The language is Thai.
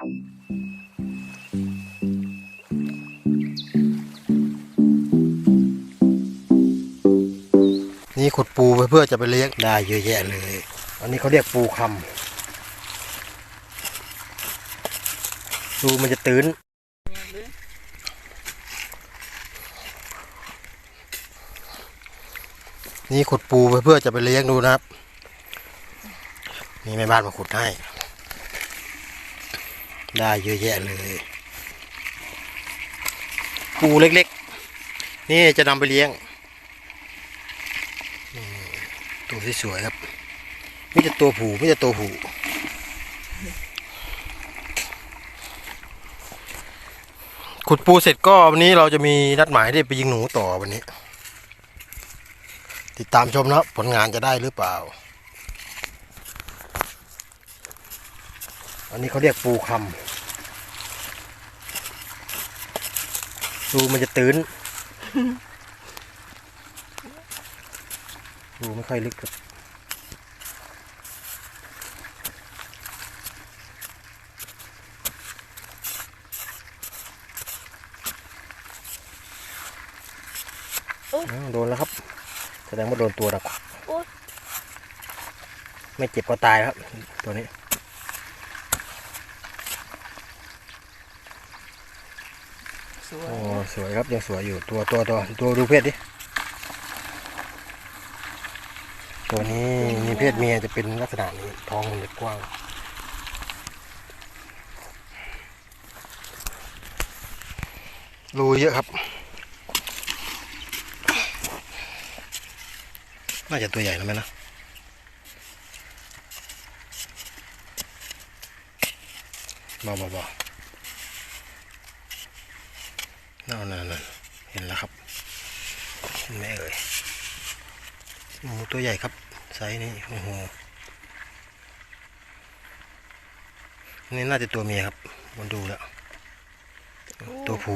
นี่ขุดปูไปเพื่อจะไปเลี้ยงได้เยอะแยะเลย อันนี้เขาเรียกปูคำดูมันจะตื้นนี่ขุดปูไปเพื่อจะไปเลี้ยงดูนะครับ นี่แม่บ้านมาขุดให้ ได้เยอะแยะเลย ปูเล็กๆ นี่จะนำไปเลี้ยงตัวสวยๆครับนี่จะตัวผูไม่จะตัวผูขุดปูเสร็จก็วันนี้เราจะมีนัดหมายที่ไปยิงหนูต่อวันนี้ ติดตามชมนะผลงานจะได้หรือเปล่า อันนี้เขาเรียกปูคำดูมันจะตื้นดูไม่ค่อยลึกครับอ้าวโดนแล้วครับ แสดงว่าโดนตัวนะโอ๊ยไม่เจ็บก็ตายครับ ตัวนี้ สวยโอ้สวยครับยังสวยอยู่ตัวตัวตัวตัวดูเพศดิตัวนี้มีเพศเมียจะเป็นลักษณะนี้ท้องมันจะกว้างรูเยอะครับ น่าจะตัวใหญ่นะแม่นะบอบอบอ นั่น นั่นนั่นเห็นแล้วครับเห็นไหมเอ่ยหมูตัวใหญ่ครับไซส์นี้โอ้โหนี่น่าจะตัวเมียครับมันดูแล้ว ตัวผู